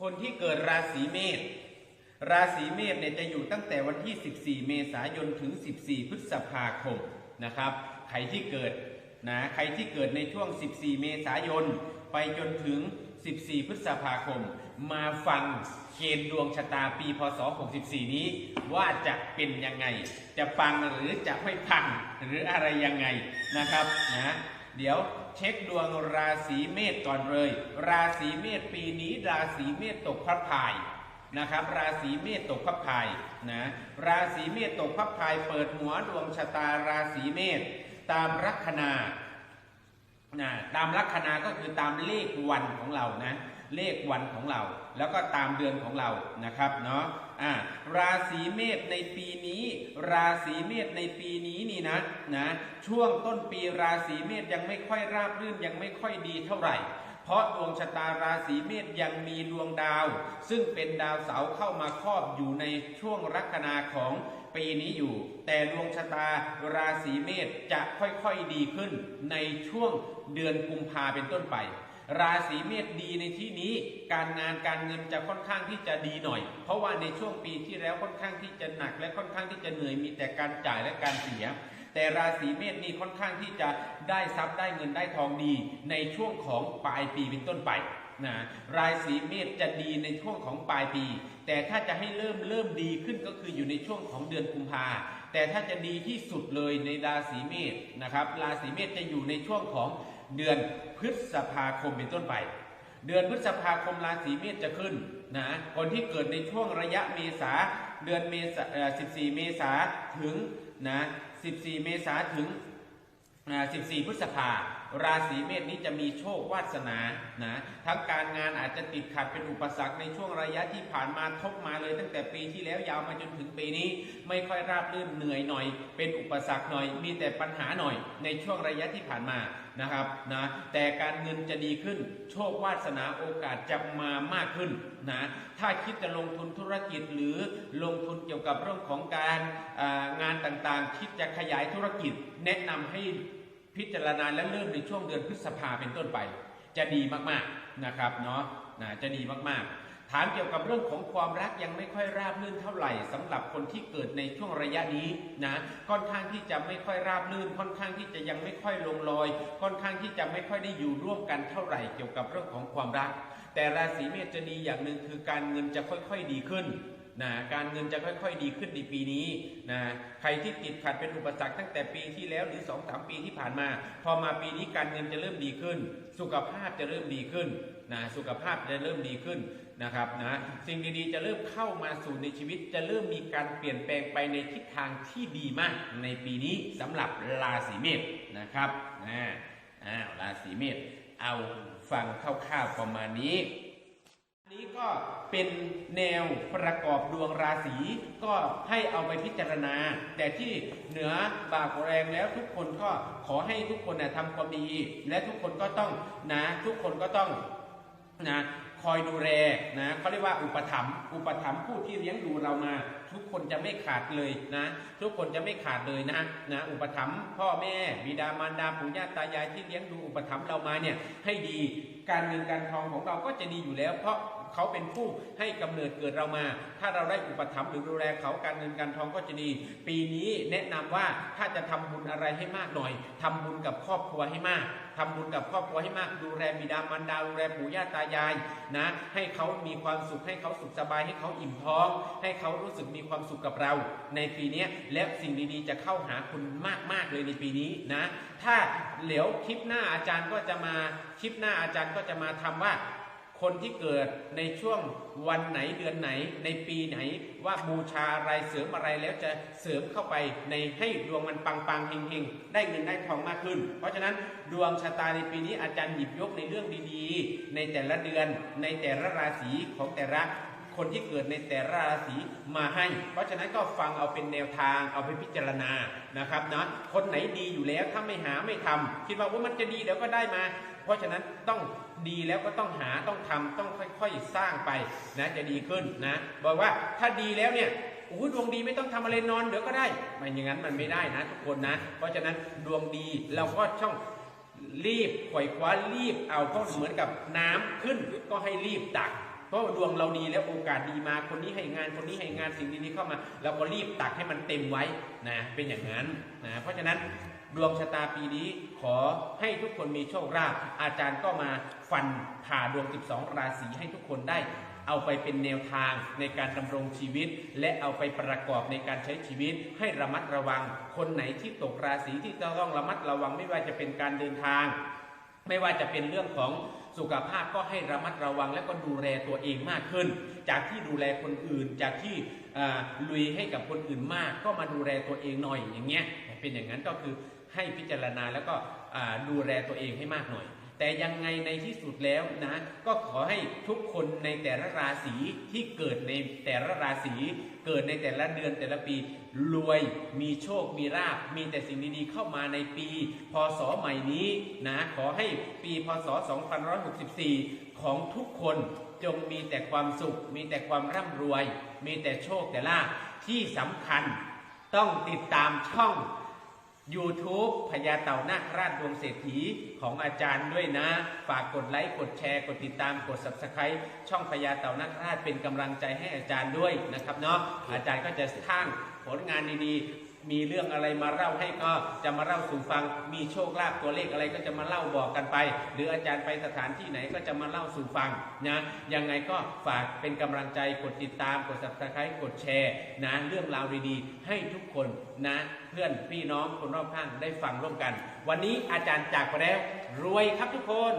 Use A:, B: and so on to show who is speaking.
A: คนที่เกิดราศีเมษราศีเมษเนี่ยจะอยู่ตั้งแต่วันที่ 14 เมษายนถึง 14 พฤษภาคมนะครับ ใครที่เกิดนะใครที่เกิดในช่วง 14 เมษายน ไปจนถึง 14 พฤษภาคม มาฟังเกณฑ์ดวงชะตาปีพศ 64 นี้ ว่าจะเป็นยังไง จะฟังหรือจะไม่ฟังหรืออะไรยังไงนะครับนะ เดี๋ยวเช็คดวงราศีเมษก่อนเลย ราศีเมษปีนี้ราศีเมษตกพระพายนะครับ ราศีเมษตกพระพายนะราศีเมษตกพระพายเปิดหัวดวงชะตาราศีเมษตามลัคนานะตามลัคนาก็คือตามเลขวันของเรานะเลขวันของเรา แล้วก็ตามเดือนของเรานะครับเนาะ อ่าราศีเมษในปีนี้ ราศีเมษในปีนี้นี่นะนะช่วงต้นปีราศีเมษยังไม่ค่อยราบรื่นยังไม่ค่อยดีเท่าไหร่เพราะดวงชะตาราศีเมษยังมีดวงดาว ซึ่งเป็นดาวเสาร์เข้ามาครอบอยู่ในช่วงลัคนาของปีนี้อยู่ แต่ดวงชะตาราศีเมษจะค่อยๆดีขึ้นในช่วงเดือนกุมภาเป็นต้นไป ราศีเมษดีในที่นี้การงานการเงินจะค่อนข้างที่จะดีหน่อย เพราะว่าในช่วงปีที่แล้วค่อนข้างที่จะหนัก และค่อนข้างที่จะเหนื่อยมีแต่การจ่ายและการเสีย แต่ราศีเมษนี่ค่อนข้างที่จะได้ทรัพย์ได้เงินได้ทองดี ในช่วงของปลายปีเป็นต้นไปนะราศีเมษจะดีในช่วงของปลายปี แต่ถ้าจะให้เริ่มเริ่มดีขึ้นก็คืออยู่ในช่วงของเดือนกุมภาแต่ถ้าจะดีที่สุดเลยในราศีเมษนะครับราศีเมษจะอยู่ในช่วงของ เดือนพฤษภาคมเป็นต้นไป เดือนพฤษภาคมราศีเมษจะขึ้นนะคนที่เกิดในช่วงระยะเมษาเดือนเมษา14 เมษาถึงนะ14 เมษาถึงอ่า14 พฤษภาราศีเมษนี้จะมีโชควาสนานะทั้งการงานอาจจะติดขัดเป็นอุปสรรคในช่วงระยะที่ผ่านมาทบมาเลย ตั้งแต่ปีที่แล้วยาวมาจนถึงปีนี้ ไม่ค่อยราบรื่นเหนื่อยหน่อย เป็นอุปสรรคหน่อย มีแต่ปัญหาหน่อย ในช่วงระยะที่ผ่านมานะครับนะแต่การเงินจะดีขึ้น โชควาสนาโอกาสจะมามากขึ้นนะถ้าคิดจะลงทุนธุรกิจหรือลงทุนเกี่ยวกับเรื่องของการงานต่างๆ คิดจะขยายธุรกิจแนะนำให้ พิจารณาและเริ่มในช่วงเดือนพฤษภาเป็นต้นไป จะดีมากๆนะครับเนาะนะจะดีมากๆ ถามเกี่ยวกับเรื่องของความรักยังไม่ค่อยราบรื่นเท่าไหร่สำหรับคนที่เกิดในช่วงระยะนี้นะค่อนข้างที่จะไม่ค่อยราบรื่น ค่อนข้างที่จะยังไม่ค่อยลงรอย ค่อนข้างที่จะไม่ค่อยได้อยู่ร่วมกันเท่าไหร่ เกี่ยวกับเรื่องของความรัก แต่ราศีเมษจะดีอย่างหนึ่งคือการเงินจะค่อย ๆ ดีขึ้น นะการเงินจะค่อยๆดีขึ้นในปีนี้นะใครที่ติดขัดเป็นอุปสรรคตั้งแต่ปีที่แล้วหรือ2อสปีที่ผ่านมา พอมาปีนี้การเงินจะเริ่มดีขึ้น สุขภาพจะเริ่มดีขึ้นนะสุขภาพจะเริ่มดีขึ้นนะครับนะสิ่งดีๆจะเริ่มเข้ามาสู่ในชีวิต จะเริ่มมีการเปลี่ยนแปลงไปในทิศทางที่ดีมาก ในปีนี้สำหรับราศีเมษนะครับนะอ้าวราศีเมษเอาฟังคร่าวๆประมาณนี้ นี้ก็เป็นแนวประกอบดวงราศีก็ให้เอาไปพิจารณา แต่ที่เหนือบากแรงแล้วทุกคนก็ขอให้ทุกคนนะทำความดี และทุกคนก็ต้องนะทุกคนก็ต้องนะคอยดูแลนะเขาเรียกว่าอุปถัมภ์อุปถัมภ์ผู้ที่เลี้ยงดูเรามา ทุกคนจะไม่ขาดเลยนะ ทุกคนจะไม่ขาดเลยนะนะอุปถัมภ์พ่อแม่บิดามารดาปู่ย่าตายายที่เลี้ยงดูอุปถัมภ์เรามาเนี่ยให้ดีการเงินการทองของเราก็จะดีอยู่แล้ว เพราะ เขาเป็นผู้ให้กำเนิดเกิดเรามา ถ้าเราได้อุปถัมภ์หรือดูแลเขาการเงินการทองก็จะดี ปีนี้แนะนำว่าถ้าจะทำบุญอะไรให้มากหน่อยทำบุญกับครอบครัวให้มากทำบุญกับครอบครัวให้มาก ดูแลบิดามารดาดูแลปู่ย่าตายายนะ ให้เขามีความสุขให้เขาสุขสบายให้เขาอิ่มท้อง ให้เขารู้สึกมีความสุขกับเรา ในปีนี้และสิ่งดีๆ จะเข้าหาคุณมากๆเลยในปีนี้นะ ถ้าเหลียวคลิปหน้าอาจารย์ก็จะมาคลิปหน้าอาจารย์ก็จะมาทำว่า คนที่เกิดในช่วงวันไหนเดือนไหนในปีไหนว่าบูชาอะไรเสริมอะไรแล้วจะเสริมเข้าไปในให้ดวงมันปังปังๆเฮงเฮงๆ ได้เงินได้ทองมากขึ้น เพราะฉะนั้นดวงชะตาในปีนี้อาจารย์หยิบยกในเรื่องดีๆ ในแต่ละเดือนในแต่ละราศีของแต่ละคนที่เกิดในแต่ละราศีมาให้ เพราะฉะนั้นก็ฟังเอาเป็นแนวทางเอาไปพิจารณานะครับนะคนไหนดีอยู่แล้วถ้าไม่หาไม่ทำคิดว่าว่ามันจะดีเดี๋ยวก็ได้มา เพราะฉะนั้นต้องดีแล้วก็ต้องหาต้องทำต้องค่อยๆสร้างไปนะจะดีขึ้นนะบอกว่าถ้าดีแล้วเนี่ยโอ้ดวงดีไม่ต้องทำอะไรนอนเดี๋ยวก็ได้ไม่อย่างนั้นมันไม่ได้นะทุกคนนะ เพราะฉะนั้นดวงดีเราก็ช่องรีบไขว่คว้ารีบเอาเพราะเหมือนกับน้ำขึ้นก็ให้รีบตักเพราะดวงเราดีแล้วโอกาสดีมาคนนี้ให้งานคนนี้ให้งานสิ่งดีๆเข้ามา เราก็รีบตักให้มันเต็มไว้นะเป็นอย่างนั้นนะเพราะฉะนั้น ดวงชะตาปีนี้ขอให้ทุกคนมีโชคลาภอาจารย์ก็มาฟันผ่าดวง 12 ราศีให้ทุกคนได้เอาไปเป็นแนวทางในการดำรงชีวิต และเอาไปประกอบในการใช้ชีวิต ให้ระมัดระวัง คนไหนที่ตกราศีที่จะต้องระมัดระวังไม่ว่าจะเป็นการเดินทาง ไม่ว่าจะเป็นเรื่องของสุขภาพก็ให้ระมัดระวังและก็ดูแลตัวเองมากขึ้น จากที่ดูแลคนอื่น จากที่ลุยให้กับคนอื่นมาก ก็มาดูแลตัวเองหน่อยอย่างเงี้ยเป็นอย่างนั้นก็คือ ให้พิจารณาแล้วก็ดูแลตัวเองให้มากหน่อย แต่ยังไงในที่สุดแล้วนะก็ขอให้ทุกคนในแต่ละราศีที่เกิดในแต่ละราศีเกิดในแต่ละเดือนแต่ละปี รวยมีโชคมีราบมีแต่สิ่งดีๆเข้ามาในปี พศใหม่นี้นะขอให้ปีพศ 2564 ของทุกคนจงมีแต่ความสุข มีแต่ความร่ำรวย มีแต่โชคแต่ลาภที่สำคัญต้องติดตามช่อง YouTube พญาเต่านาคราชดวงเศรษฐีของอาจารย์ด้วยนะ ฝากกดไลค์กดแชร์กดติดตามกด Subscribe ช่องพญาเต่านาคราชเป็นกำลังใจให้อาจารย์ด้วยนะครับเนาะอาจารย์ก็จะสร้างผลงานดีๆ มีเรื่องอะไรมาเล่าให้ก็จะมาเล่าสู่ฟัง มีโชคลาภตัวเลขอะไรก็จะมาเล่าบอกกันไป หรืออาจารย์ไปสถานที่ไหนก็จะมาเล่าสู่ฟังนะยังไงก็ฝากเป็นกำลังใจกดติดตามกด Subscribe กดแชร์นะเรื่องราวดีๆ ให้ทุกคนนะเพื่อนพี่น้องคนรอบข้างได้ฟังร่วมกัน วันนี้อาจารย์จากไปแล้ว รวยครับทุกคน